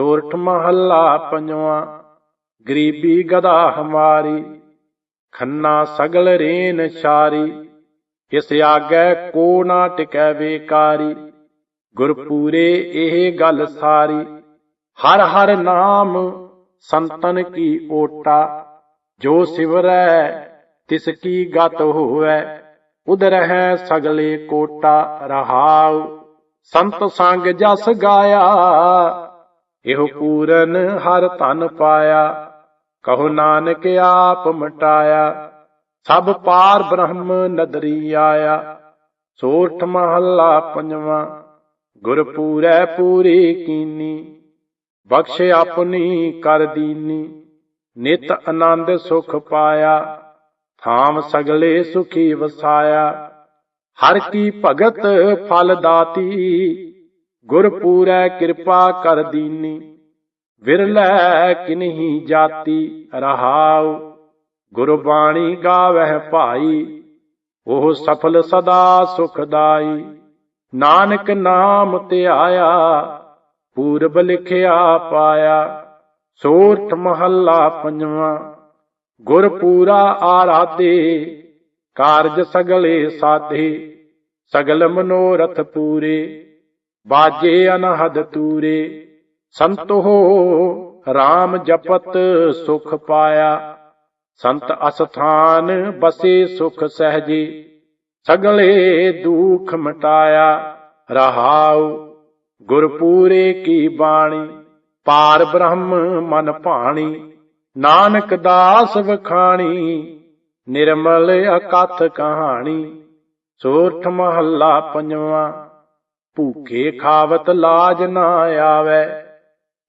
ਸੋਰਠ ਮਹੱਲਾ ਪੰਜਵਾਂ, ਗਰੀਬੀ ਗਦਾ ਹਮਾਰੀ, ਖੰਨਾ ਸਗਲ ਰੇਨ ਸ਼ਾਰੀ ਇਸ ਆਗੈ ਕੋ ਨਾ ਟਿਕੈ ਵੇਕਾਰੀ ਗੁਰਪੂਰੇ ਇਹ ਗੱਲ ਸਾਰੀ, ਹਰ ਹਰ ਨਾਮ ਸੰਤਨ ਕੀ ਓਟਾ, ਜੋ ਸਿਵਰੈ ਤਿਸ ਕੀ ਗਤ ਹੋਵੈ ਉਦਰ ਹੈ ਸਗਲੇ ਕੋਟਾ ਰਹਾਉ, ਸੰਤ ਸੰਗ ਜਸ ਗਾਇਆ ਇਹੋ ਪੂਰਨ ਹਰ ਧਨ ਪਾਇਆ, ਕਹੋ ਨਾਨਕ ਆਪ ਮਟਾਇਆ, ਸਭ ਪਾਰ ਬ੍ਰਹਮ ਨਦਰੀ ਆਇਆ, ਸੋਠ ਮਹੱਲਾ ਪੰਜਵਾਂ ਗੁਰ ਪੂਰੈ ਪੂਰੀ ਕੀਨੀ, ਬਖਸ਼ ਆਪਣੀ ਕਰ ਦੀਨੀ, ਨਿਤ ਆਨੰਦ ਸੁਖ ਪਾਇਆ, ਥਾਮ ਸਗਲੇ ਸੁਖੀ ਵਸਾਇਆ, ਹਰ ਕੀ ਭਗਤ ਫਲ ਦਾਤੀ ਗੁਰ ਪੂਰੈ ਕਿਰਪਾ ਕਰ ਦੀਨੀ, ਵਿਰਲੇ ਕਿਨਹੀ ਜਾਤੀ ਰਹਾਉ, ਗੁਰਬਾਣੀ ਗਾਵਹਿ ਭਾਈ, ਉਹ ਸਫਲ ਸਦਾ ਸੁਖਦਾਈ, ਨਾਨਕ ਨਾਮ ਧਿਆਇਆ ਪੂਰਬ ਲਿਖਿਆ ਪਾਇਆ, ਸੋਰਠ ਮਹੱਲਾ ਪੰਜਵਾਂ ਗੁਰ ਪੂਰਾ ਆਰਾਧੇ, ਕਾਰਜ ਸਗਲੇ ਸਾਧੇ, ਸਗਲ ਮਨੋਰਥ ਪੂਰੇ ਬਾਜੇ ਅਨਹਦ ਤੂਰੇ, ਸੰਤੋ RAM ਜਪਤ ਸੁਖ ਪਾਇਆ। ਸੰਤ ਅਸਥਾਨ ਬਸੇ ਸੁਖ ਸਹਜੇ, ਸਗਲੇ ਦੁਖ ਮਟਾਇਆ। ਰਹਾਉ ਗੁਰਪੂਰੇ ਕੀ ਬਾਣੀ, ਪਾਰ ਬ੍ਰਹਮ ਮਨ ਭਾਣੀ। ਨਾਨਕ ਦਾਸ ਵਖਾਣੀ, ਨਿਰਮਲ ਅਕਥ ਕਹਾਣੀ। ਸੋਰਠ ਮਹੱਲਾ ਪੰਜਵਾਂ। ਭੂਖੇ ਖਾਵਤ ਲਾਜ ਨਾ ਆਵੇ,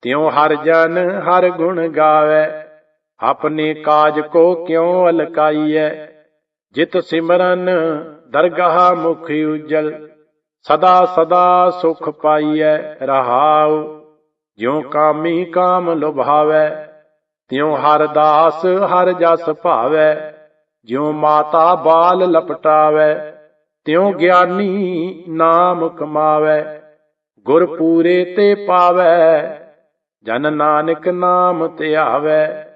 ਤਿਉ ਹਰ ਜਨ ਹਰ ਗੁਣ ਗਾਵੇ, ਆਪਣੇ ਕਾਜ ਕੋ ਕਿਉ ਅਲਕਾਈਐ? ਜਿਤ ਸਿਮਰਨ ਦਰਗਾਹ ਮੁਖ ਉਜਲ, ਸਦਾ ਸਦਾ ਸੁਖ ਪਾਈਐ ਰਹਾਉ, ਜਿਉ ਕਾਮੀ ਕਾਮ ਲੁਭਾਵੈ, ਤਿਉ ਹਰ ਦਾਸ ਹਰ ਜਸ ਭਾਵੈ, ਜਿਉ ਮਾਤਾ ਬਾਲ ਲਪਟਾਵੈ ਤਿਉ ਗਿਆਨੀ ਨਾਮ ਕਮਾਵੈ ਗੁਰ ਪੂਰੇ ਤੇ ਪਾਵੈ, ਜਨ ਨਾਨਕ ਨਾਮ ਧਿਆਵੈ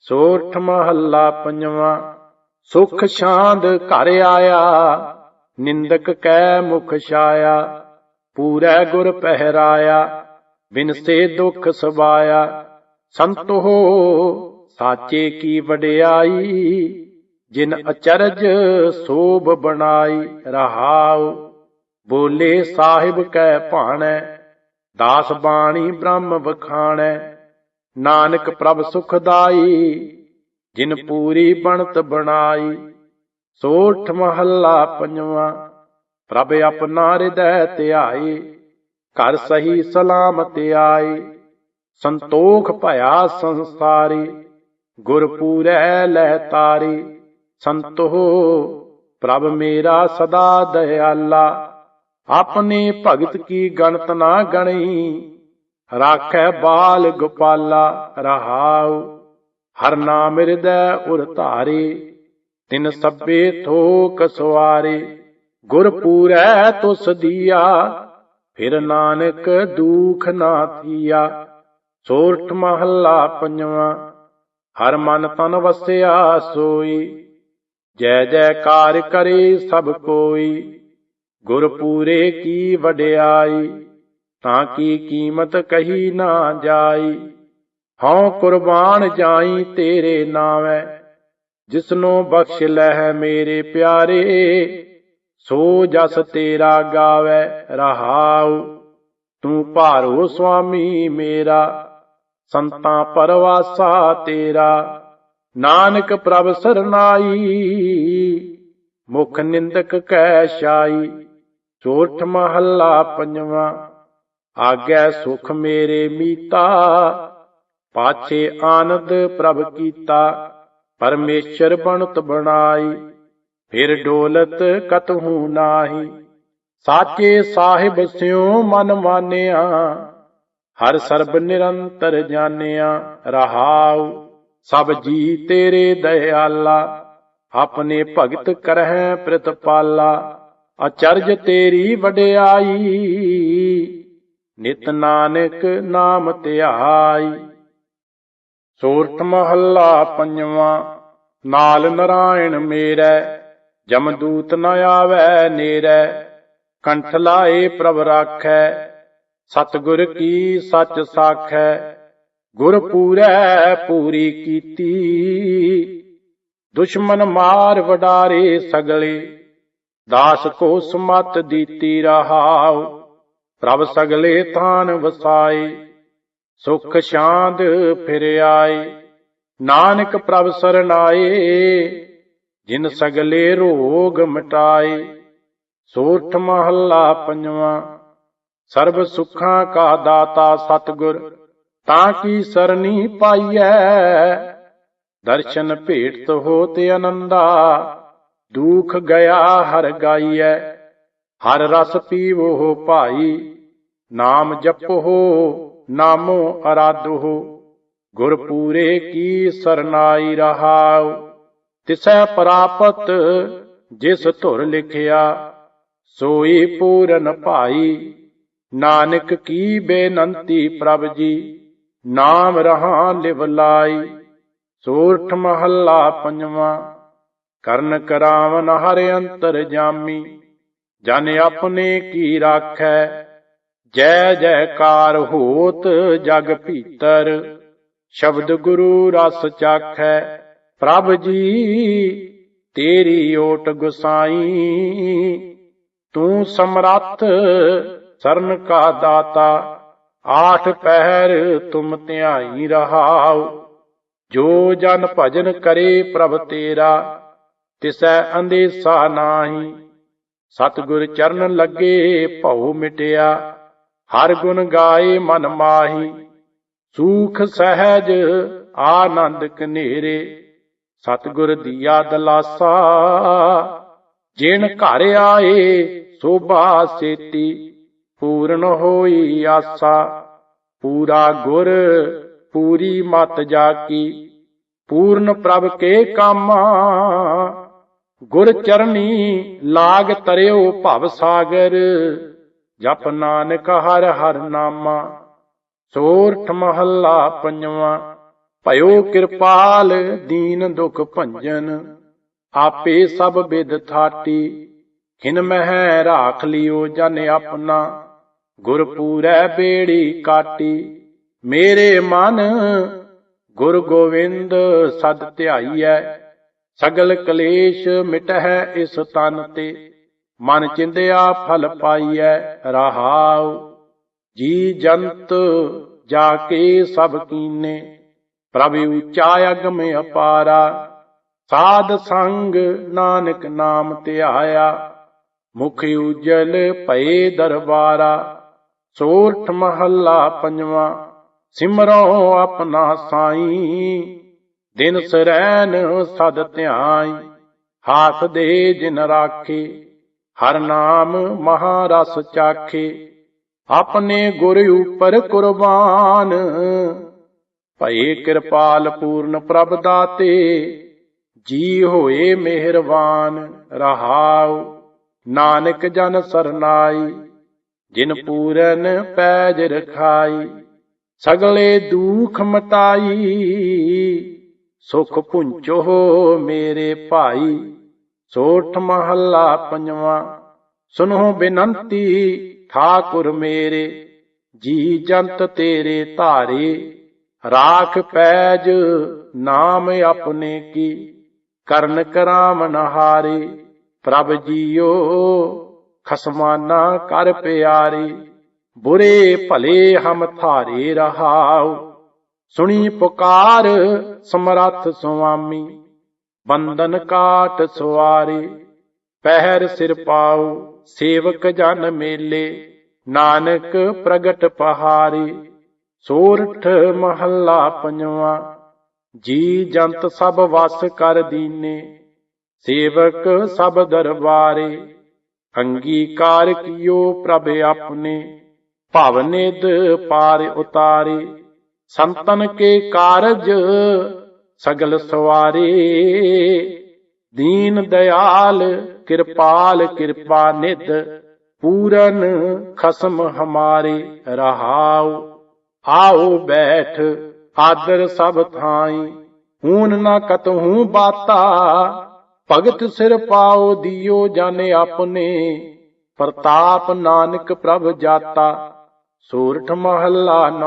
ਸੋਰਠ ਮਹੱਲਾ ਪੰਜਵਾਂ, ਸੁਖ ਸ਼ਾਂਦ ਘਰ ਆਇਆ, ਨਿੰਦਕ ਕੈ ਮੁਖ ਛਾਇਆ, ਪੂਰੈ ਗੁਰ ਪਹਿਰਾਇਆ, ਬਿਨ ਸੇ ਦੁਖ ਸਬਾਇਆ ਹੋ ਸਾਚੇ ਕੀ ਵਡਿਆਈ ਜਿਨ ਅਚਰਜ ਸੋਭ ਬਣਾਈ ਰਹਾਉ, ਬੋਲੇ ਸਾਹਿਬ ਕੈ ਭਾਣੈ, ਦਾਸ ਬਾਣੀ ਬ੍ਰਹਮ ਵਖਾਣੈ। ਨਾਨਕ ਪ੍ਰਭ ਸੁਖਦਾਈ ਜਿਨ ਪੂਰੀ ਬਣਤ ਬਣਾਈ, ਸੋਠ ਮਹੱਲਾ ਪੰਜਵਾਂ, ਪ੍ਰਭ ਆਪਣਾ ਹਿਰਦੈ ਧਿਆਈ, ਘਰ ਸਹੀ ਸਲਾਮਤ ਆਈ। ਸੰਤੋਖ ਭਇਆ ਸੰਸਾਰੀ, ਗੁਰ ਪੂਰੈ ਲੈ ਤਾਰੀ। ਸੰਤੋ, ਪ੍ਰਭ ਮੇਰਾ ਸਦਾ ਦਇਆਲਾ, ਆਪਣੇ ਭਗਤ ਕੀ ਗਣਤ ਨਾ ਗਣੀ ਰਾਖੈ ਬਾਲ ਗੋਪਾਲਾ ਰਹਾਉ, ਹਰ ਨਾਮ ਹਿਰਦੈ ਉਰ ਧਾਰੇ, ਤਿਨ ਸਭੇ ਥੋਕ ਸਵਾਰੇ, ਗੁਰ ਪੂਰੈ ਤੁਸ ਦੀਆ, ਫਿਰ ਨਾਨਕ ਦੂਖ ਨਾ ਥੀਆ, ਸੋਰਠ ਮਹੱਲਾ ਪੰਜਵਾਂ, ਹਰ ਮਨ ਤਨ ਵਸਿਆ ਸੋਈ ਜੈ ਜੈਕਾਰ ਕਰੇ ਸਭ ਕੋਈ ਗੁਰ ਪੂਰੇ ਕੀ ਵਡਿਆਈ, ਤਾਂ ਕੀ ਕੀਮਤ ਕਹੀ ਨਾ ਜਾਈ। ਹਉ ਕੁਰਬਾਨ ਜਾਈ ਤੇਰੇ ਨਾਵੇਂ ਜਿਸਨੋ ਬਖਸ਼ ਲੈ ਮੇਰੇ ਪਿਆਰੇ, ਸੋ ਜਸ ਤੇਰਾ ਗਾਵੇ ਰਹਾਉ। ਤੂੰ ਭਾਰੋ ਸੁਆਮੀ ਮੇਰਾ, ਸੰਤਾਂ ਪਰਵਾਸਾ ਤੇਰਾ ਨਾਨਕ ਪ੍ਰਭ ਸਰਨਾਈ, ਮੁਖ ਨਿੰਦਕ ਕੈ ਸ਼ਾਈ ਚੋਠ ਮਹੱਲਾ ਪੰਜਵਾਂ ਆਗੈ ਸੁਖ ਮੇਰੇ ਮੀਤਾ, ਪਾਛੇ ਆਨੰਦ ਪ੍ਰਭ ਕੀਤਾ, ਪਰਮੇਸ਼ਰ ਬਣਤ ਬਣਾਈ, ਫਿਰ ਡੋਲਤ ਕਤਹੂ ਨਾਹੀ, ਸਾਚੇ ਸਾਹਿਬ ਸਿਉ ਮਨ ਮਾਨਿਆ, ਹਰ ਸਰਬ ਨਿਰੰਤਰ ਜਾਣਿਆ, ਰਹਾਉ ਸਭ ਜੀ ਤੇਰੇ ਦਇਆਲਾ, ਆਪਣੇ ਭਗਤ ਕਰਹਿ ਪ੍ਰਤਪਾਲਾ। ਅਚਰਜ ਤੇਰੀ ਵਡਿਆਈ, ਨਿਤ ਨਾਨਕ ਨਾਮ ਧਿਆਈ। ਸੋਰਠ ਮਹੱਲਾ ਪੰਜਵਾਂ, ਨਾਲ ਨਰਾਇਣ ਮੇਰੈ, ਜਮਦੂਤ ਨ ਆਵੈ ਨੇਰੈ। ਕੰਠ ਲਾਏ ਪ੍ਰਭ ਰਾਖੈ, ਸਤਿਗੁਰ ਕੀ ਸੱਚ ਸਾਖੈ ਗੁਰ ਪੂਰੈ ਪੂਰੀ ਕੀਤੀ। ਦੁਸ਼ਮਨ ਮਾਰ ਵਡਾਰੇ ਸਗਲੇ, ਦਾਸ ਕੋ ਸਮਤ ਦੀਤੀ ਰਹਾਉ। ਪ੍ਰਭ ਸਗਲੇ ਥਾਨ ਵਸਾਏ, ਸੁਖ ਸ਼ਾਂਤ ਫਿਰ ਆਏ। ਨਾਨਕ ਪ੍ਰਭ ਸਰਨਾਏ ਜਿਨ ਸਗਲੇ ਰੋਗ ਮਿਟਾਏ। ਸੋਠ ਮਹੱਲਾ ਪੰਜਵਾਂ, ਸਰਬ ਸੁੱਖਾਂ ਕਾ ਦਾਤਾ ਸਤਿਗੁਰ ਤਾਂ ਕੀ ਸਰਨੀ ਪਾਈਐ? ਦਰਸ਼ਨ ਭੇਟ ਤੇ ਅਨੰਦਾ, ਦੁਖ ਗਿਆ ਹਰ ਗਾਈਐ। ਹਰ ਰਸ ਪੀਵੋ ਭਾਈ, ਨਾਮ ਜਪੋ ਨਾਮੋ ਅਰਾਧੋ ਗੁਰ ਪੂਰੇ ਕੀ ਸਰਨਾਈ ਰਹਾਉ? ਤਿਸੈ ਪ੍ਰਾਪਤ ਜਿਸ ਧੁਰ ਲਿਖਿਆ, ਸੋਈ ਪੂਰਨ ਭਾਈ। ਨਾਨਕ ਕੀ ਬੇਨੰਤੀ ਪ੍ਰਭ ਜੀ? ਨਾਮ ਰਹਾ ਲਿਵ ਲਾਈ, ਸੋਰਠ ਮਹੱਲਾ ਪੰਜਵਾਂ। ਕਰਨ ਕਰਾਵਨ ਹਰ ਅੰਤਰ ਜਾਮੀ, ਜਨ ਆਪਣੇ ਕੀ ਰਾਖੈ, ਜੈ ਜੈਕਾਰ ਹੋਤ ਜਗ ਭੀਤਰ। ਸ਼ਬਦ ਗੁਰੂ ਰਸ ਚਾਖੈ, ਪ੍ਰਭ ਜੀ, ਤੇਰੀ ਓਟ ਗੁਸਾਈ। ਤੂੰ ਸਮਰੱਥ, ਸਰਨ ਕਾ ਦਾਤਾ ਆਠ ਪਹਿਰ ਤੁਮ ਧਿਆਈ ਰਹਾਉ, ਜੋ ਜਨ ਭਜਨ ਕਰੇ ਪ੍ਰਭ ਤੇਰਾ, ਤਿਸੈ ਅੰਦੇਸਾ ਨਾਹੀ। ਸਤਿਗੁਰ ਚਰਨ ਲੱਗੇ ਭਉ ਮਿਟਿਆ, ਹਰ ਗੁਣ ਗਾਏ ਮਨ ਮਾਹੀ। ਸੂਖ ਸਹਿਜ ਆਨੰਦ ਕਨੇਰੇ ਸਤਿਗੁਰ ਦੀਆ ਦਲਾਸਾ। ਜਿਨ ਘਰ ਆਏ ਸੋਭਾ ਸੇਤੀ ਪੂਰਨ ਹੋਈ ਆਸਾ। ਪੂਰਾ ਗੁਰ, ਪੂਰੀ ਮਤ ਜਾ ਕੀ ਪੂਰਨ ਪ੍ਰਭ ਕੇ ਕਾਮਾ। ਗੁਰ ਚਰਨੀ ਲਾਗ ਤਰਿਓ ਭਵ ਸਾਗਰ। ਜਪ ਨਾਨਕ ਹਰ ਹਰ ਨਾਮਾ। ਸੋਰਠ ਮਹੱਲਾ ਪੰਜਵਾਂ। ਭਇਓ ਕਿਰਪਾਲ ਦੀਨ ਦੁਖ ਭੰਜਨ। ਆਪੇ ਸਭ ਵਿਦ ਥਾਟੀ। ਖਿਨ ਮਹਿ ਰਾਖ ਲਿਓ ਜਨ ਆਪਣਾ। ਗੁਰ ਬੇੜੀ ਕਾਟੀ, ਮੇਰੇ ਮਨ ਗੁਰ ਗੋਵਿੰਦ ਸਦ ਧਿਆਈਐ, ਸਗਲ ਕਲੇਸ਼ ਮਿਟਹਿ ਇਸ ਤਨ ਤੇ, ਮਨ ਚਿੰਦਿਆ ਫਲ ਪਾਈਐ ਰਹਾਉ, ਜੀ ਜੰਤ ਜਾ ਕੇ ਸਭ ਕੀਨੇ, ਪ੍ਰਭ ਉਚਾ ਅਗਮ ਅਪਾਰਾ, ਸਾਧ ਸੰਗ ਨਾਨਕ ਨਾਮ ਧਿਆਇਆ, ਮੁਖ ਉਜਲ ਭਏ ਦਰਬਾਰਾ ਸੋਰਠ ਮਹੱਲਾ ਪੰਜਵਾਂ, ਸਿਮਰੋ ਆਪਣਾ ਸਾਈ। ਦਿਨ ਸਰੈਨ ਸਦ ਧਿਆਈ ਹਾਥ ਦੇ ਜਿਨ ਰਾਖੇ। ਹਰ ਨਾਮ ਮਹਾਰਸ ਚਾਖੇ, ਆਪਣੇ ਗੁਰ ਉਪਰ ਕੁਰਬਾਨ। ਭਏ ਕਿਰਪਾਲ ਪੂਰਨ ਪ੍ਰਭ ਦਾਤੇ, ਜੀ ਹੋਏ ਮਿਹਰਬਾਨ। ਰਹਾਉ, ਨਾਨਕ ਜਨ ਸਰਨਾਈ। ਜਿਨ ਪੂਰਨ ਪੈਜ ਰਖਾਈ, ਸਗਲੇ ਦੁਖ ਮਤਾਈ, ਸੁਖ ਪੁੰਚੋ ਮੇਰੇ ਭਾਈ। ਸੋਠ ਮਹੱਲਾ ਪੰਜਵਾਂ, ਸੁਨੋ ਬੇਨੰਤੀ, ਠਾਕੁਰ ਮੇਰੇ, ਜੀ ਜੰਤ ਤੇਰੇ ਧਾਰੇ। ਰਾਖ ਪੈਜ ਨਾਮ ਆਪਣੇ ਕੀ, ਕਰਨ ਕਰਾਮਨ ਹਾਰੇ, ਪ੍ਰਭ ਜੀਓ ਖਸਮਾਨਾ ਕਰ ਪਿਆਰੇ, ਬੁਰੇ ਭਲੇ ਹਮ ਥਾਰੇ ਰਹਾਉ। ਸੁਣੀ ਪੁਕਾਰ ਸਮਰੱਥ ਸੁਆਮੀ ਬੰਦਨ ਕਾਟ ਸਵਾਰੇ ਪਹਿਰ ਸਿਰ ਪਾਉ, ਸੇਵਕ ਜਨ ਮੇਲੇ, ਨਾਨਕ ਪ੍ਰਗਟ ਪਹਾਰੀ। ਸੋਰਠ ਮਹੱਲਾ ਪੰਜਵਾਂ, ਜੀ ਜੰਤ ਸਭ ਵਸ ਕਰ ਦੀਨੇ, ਸੇਵਕ ਸਭ ਦਰਬਾਰੇ। ਅੰਗੀਕਾਰ ਕੀਓ ਪ੍ਰਭ ਆਪਣੇ ਭਵਨਿਦ ਪਾਰ ਉਤਾਰੇ। ਸੰਤਨ ਕੇ ਕਾਰਜ ਸਗਲ ਸਵਾਰੇ। ਦੀਨ ਦਇਆਲ, ਕਿਰਪਾਲ, ਕਿਰਪਾ ਨਿਧ, ਪੂਰਨ ਖਸਮ ਹਮਾਰੇ ਰਹਾਉ। ਆਓ ਬੈਠ, ਆਦਰ ਸਭ ਥਾਈ ਹੂਨ ਨਾ ਕਤਹੂ ਬਾਤਾ ਭਗਤ ਸਿਰ ਪਾਓ ਦਿਓ ਜਾਣੇ ਆਪਣੇ ਪ੍ਰਤਾਪ ਨਾਨਕ ਪ੍ਰਭ ਜਾਤਾ ਸੂਰਠ ਮਹੱਲਾ